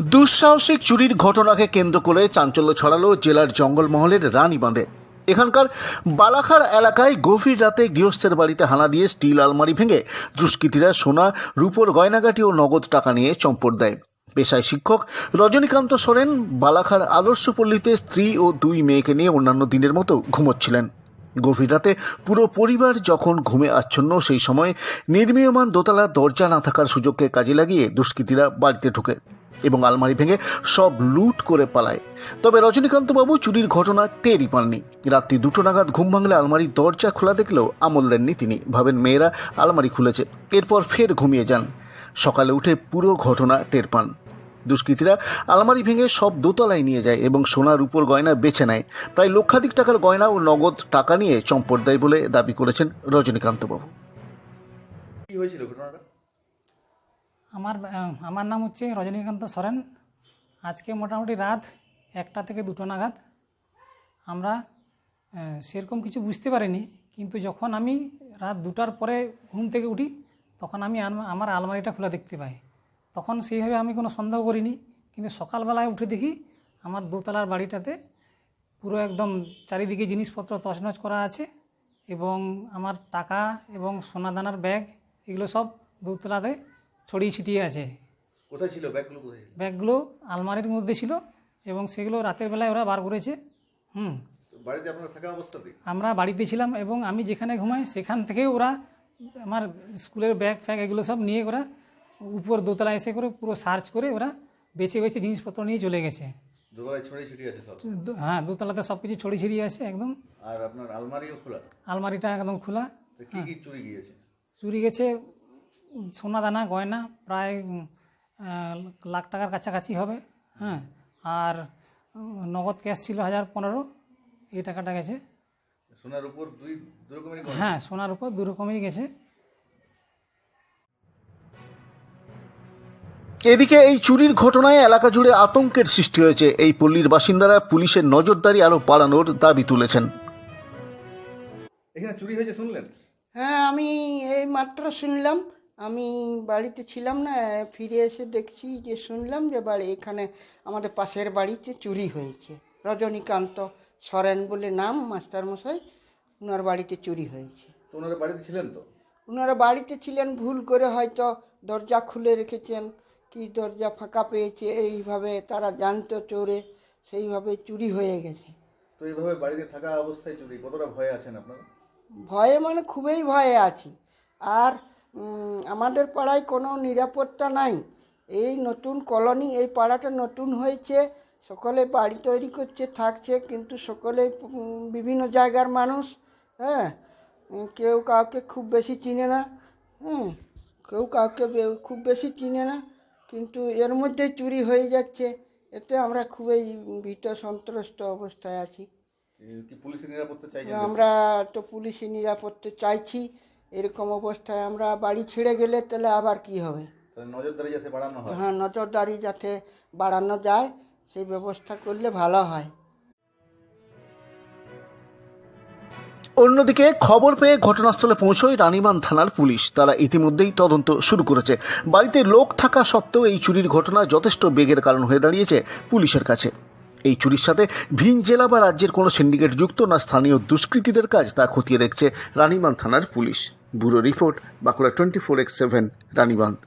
দুঃসাহসিক চুরির ঘটনাকে কেন্দ্র করে চাঞ্চল্য ছড়ালো জেলার জঙ্গলমহলের রানীবাঁধে এখানকার বালাখার এলাকায় গভীর রাতে গৃহস্থের বাড়িতে হানা দিয়ে স্টিল আলমারি ভেঙে দুষ্কৃতীরা সোনা, রূপোর গয়নাগাটি ও নগদ টাকা নিয়ে চম্পট দেয়। পেশায় শিক্ষক রজনীকান্ত সোরেন বালাখার আদর্শপল্লীতে স্ত্রী ও দুই মেয়েকে নিয়ে অন্যান্য দিনের মতো ঘুমোচ্ছিলেন। গভীর রাতে পুরো পরিবার যখন ঘুমে আচ্ছন্ন, সেই সময় নির্মীয়মান দোতলার দরজা না থাকার সুযোগকে কাজে লাগিয়ে দুষ্কৃতীরা বাড়িতে ঢুকে। এবং আলমারি ভেঙে সব লুট করে পালায়। তবে রজনীকান্তবাবু চুরির ঘটনা টেরই পাননি। রাত্রি দুটো নাগাদ ঘুম ভাঙলে আলমারির দরজা খোলা দেখলেও আমল দেননি তিনি। ভাবেন মেয়েরা আলমারি খুলেছে। এরপর ফের ঘুমিয়ে যান। সকালে উঠে পুরো ঘটনা টের পান। দুষ্কৃতীরা আলমারি ভেঙে সব দোতলায় নিয়ে যায় এবং সোনার উপর গয়না বেছে নেয়। প্রায় লক্ষাধিক টাকার গয়না ও নগদ টাকা নিয়ে চম্পট দেয় বলে দাবি করেছেন রজনীকান্তবাবু। কি হয়েছিল ঘটনাটা? আমার আমার নাম হচ্ছে রজনীকান্ত সরেন। আজকে মোটামুটি রাত একটা থেকে দুটো নাগাদ আমরা সেরকম কিছু বুঝতে পারিনি, কিন্তু যখন আমি রাত দুটার পরে ঘুম থেকে উঠি, তখন আমি আমার আলমারিটা খোলা দেখতে পাই। তখন সেইভাবে আমি কোনো সন্দেহ করিনি, কিন্তু সকালবেলায় উঠে দেখি আমার দোতলার বাড়িটাতে পুরো একদম চারিদিকে জিনিসপত্র তছনছ করা আছে এবং আমার টাকা এবং সোনাদানার ব্যাগ, এগুলো সব দোতলাতে ছড়িয়ে ছিটিয়ে আছে। কোথায় ছিল? ব্যাগগুলো কোথায় ছিল? ব্যাগগুলো আলমারির মধ্যে ছিল এবং সেগুলো রাতের বেলায় ওরা বার করেছে। হুম। বাড়িতে আপনারা থাকা অবস্থাতে? আমরা বাড়িতে ছিলাম এবং আমি যেখানে ঘুমাই সেখান থেকে ওরা আমার স্কুলের ব্যাগ ফ্যাগ এগুলো সব নিয়ে ওরা উপর দোতলা এসে করে পুরো সার্চ করে ওরা বেছে বেছে জিনিসপত্র নিয়ে চলে গেছে। ছিটিয়ে হ্যাঁ দোতলাতে সব কিছু ছড়িয়ে ছিড়িয়ে আছে একদম। আর আপনার আলমারিও খোলা? আলমারিটা একদম খোলা। কি কি চুরি গিয়েছে? চুরি গেছে সোনা দানা গয়না প্রায় লাখ টাকার কাছাকাছি হবে হ্যাঁ। আর নগদ ক্যাশ ছিল হাজার পনেরো এই টাকাটা গেছে। সোনার উপর দুই দু রকমেরই গয়না। হ্যাঁ সোনার উপর দু রকমই গেছে। এদিকে এই চুরির ঘটনায় এলাকা জুড়ে আতঙ্কের সৃষ্টি হয়েছে। এই পল্লীর বাসিন্দারা পুলিশের নজরদারি আরও বাড়ানোর দাবি তুলেছেন। এখানে চুরি হয়েছে শুনলেন? হ্যাঁ আমি এই মাত্র শুনলাম। আমি বাড়িতে ছিলাম না ফিরে এসে দেখছি যে শুনলাম যে বাড়ি এখানে আমাদের পাশের বাড়িতে চুরি হয়েছে। রজনীকান্ত সরেন বলে নাম মাস্টারমশাই ওনার বাড়িতে চুরি হয়েছে। ওনারা বাড়িতে ছিলেন তো? ওনারা বাড়িতে ছিলেন ভুল করে হয়তো দরজা খুলে রেখেছেন কি দরজা ফাঁকা পেয়েছে এইভাবে তারা জানতো চোরে সেইভাবে চুরি হয়ে গেছে। তো এইভাবে বাড়িতে থাকা অবস্থায় চুরি কতটা ভয়ে আছেন আপনারা? ভয়ে মানে খুবই ভয়ে আছি। আর আমাদের পাড়ায় কোনো নিরাপত্তা নাই। এই নতুন কলোনি এই পাড়াটা নতুন হয়েছে। সকলে বাড়ি তৈরি করছে থাকছে কিন্তু সকলে বিভিন্ন জায়গার মানুষ হ্যাঁ? কেউ কাউকে খুব বেশি চিনে না হ্যাঁ? কেউ কাউকে খুব বেশি চিনে না কিন্তু এর মধ্যেই চুরি হয়ে যাচ্ছে। এতে আমরা খুবই ভীত সন্ত্রস্ত অবস্থায় আছি। পুলিশের আমরা তো পুলিশি নিরাপত্তা চাইছি। এরকম অবস্থায় আমরা বাড়ি ছেড়ে গেলে তাহলে আবার কি হবে? নজরদারি যাতে বাড়ানো হয়। হ্যাঁ নজরদারি যাতে বাড়ানো যায় সেই ব্যবস্থা করলে ভালো হয়। অন্যদিকে খবর পেয়ে ঘটনাস্থলে পৌঁছয় রানীমান থানার পুলিশ। তারা ইতিমধ্যেই তদন্ত শুরু করেছে। বাড়িতে লোক থাকা সত্ত্বেও এই চুরির ঘটনা যথেষ্ট বেগের কারণ হয়ে দাঁড়িয়েছে পুলিশের কাছে। এই চুরির সাথে ভিন জেলা বা রাজ্যের কোনো সিন্ডিকেট যুক্ত না স্থানীয় দুষ্কৃতীদের কাজ তা খতিয়ে দেখছে রানীমান থানার police. Bureau report, Bankura twenty four X seven Ranibandh